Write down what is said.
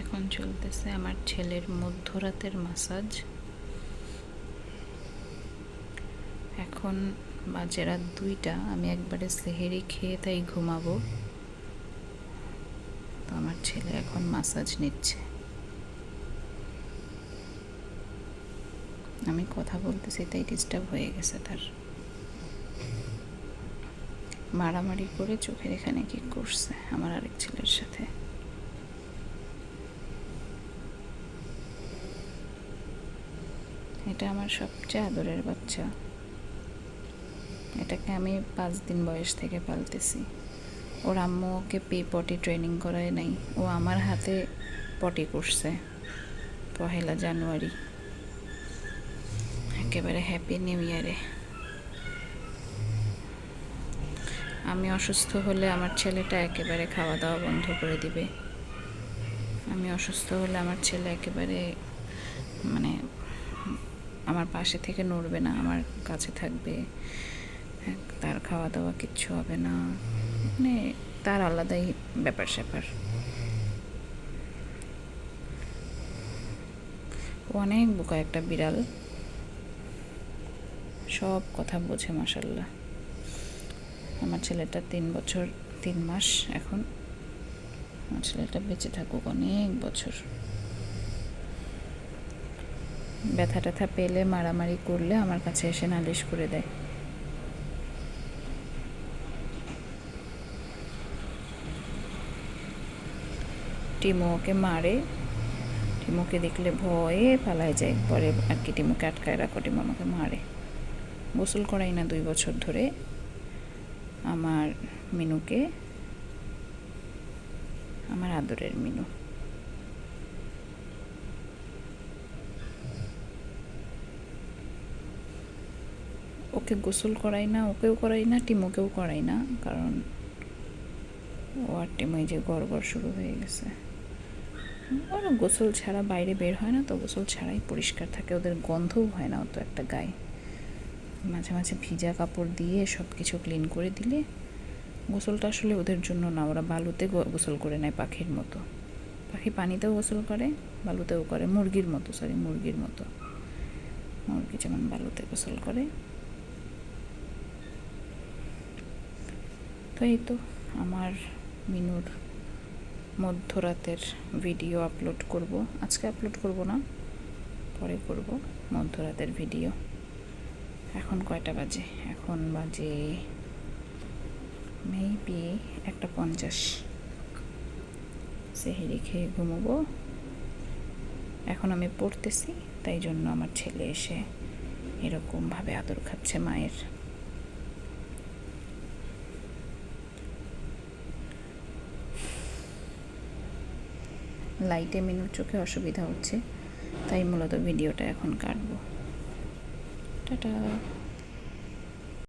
এখন চলতেছে আমার ছেলের মধ্যরাতের মাসাজ এখন বাজে রাত দুইটা, আমি একবারে সেহেরি খেয়ে তাই ঘুমাবো। তো আমার ছেলে এখন মাসাজ নিচ্ছে। আমি কথা বলতেছি তাই ডিস্টার্ব হয়ে গেছে তার। মারামারি করে চোখের এখানে কি করছে আমার আরেক ছেলের সাথে। এটা আমার সবচেয়ে আদরের বাচ্চা। এটাকে আমি পাঁচ দিন বয়স থেকে পালতেছি। ওর আম্মু ওকে পে পটি ট্রেনিং করায় নাই। ও আমার হাতে পটি করছে পহেলা জানুয়ারি। একেবারে হ্যাপি নিউ ইয়ারে আমি অসুস্থ হলে আমার ছেলেটা একেবারে খাওয়া দাওয়া বন্ধ করে দিবে। আমি অসুস্থ হলে আমার ছেলে একেবারে মানে আমার পাশে থেকে নড়বে না, আমার কাছে থাকবে। তার খাওয়া দাওয়া কিচ্ছু হবে না। মানে তার আলাদাই ব্যাপার স্যাপার। অনেক বোকা একটা বিড়াল। সব কথা বোঝে মাসাল্লাহ আমার ছেলেটা তিন বছর, তিন মাস এখন। আমার ছেলেটা বেঁচে থাকুক অনেক বছর। ব্যথা ট্যাথা পেলে, মারামারি করলে আমার কাছে এসে নালিশ করে দেয়। টিমু ওকে মারে। টিমুকে দেখলে ভয়ে পালায় যায়। পরে আর কি টিমুকে আটকায় রাখো, টিমু আমাকে মারে। গোসল করাই না দুই বছর ধরে। আমার মিনুকে, আমার আদরের মিনু। ওকে গোসল করাই না, ওকেও করাই না টিমুকেও করাই না, কারণ ও আর টিমু এই যে গড় গড় শুরু হয়ে গেছে। ওরা গোসল ছাড়া বাইরে বের হয় না, তো গোসল ছাড়াই পরিষ্কার থাকে, ওদের গন্ধও হয় না অত একটা গায়ে। মাঝে মাঝে ভিজা কাপড় দিয়ে সব কিছু ক্লিন করে দিলে গোসলটা আসলে ওদের জন্য না, ওরা বালুতে গোসল করে নেয় পাখির মতো। পাখি পানিতেও গোসল করে, বালুতেও করে, মুরগির মতো সরি মুরগির মতো। মুরগি যেমন বালুতে গোসল করে তো তো আমার মিনুর মধ্যরাতের ভিডিও আপলোড করব। আজকে আপলোড করব না, পরে করব মধ্যরাতের ভিডিও। এখন কয়টা বাজে? এখন বাজে মেবি একটা পঞ্চাশ। সেহেরি খেয়ে ঘুমোবো। এখন আমি পড়তেছি, তাই জন্য আমার ছেলে এসে এরকমভাবে আদর খাচ্ছে মায়ের। লাইটে মেনুর চোখে অসুবিধা হচ্ছে তাই মূলত ভিডিওটা এখন কাটবো। টাটা।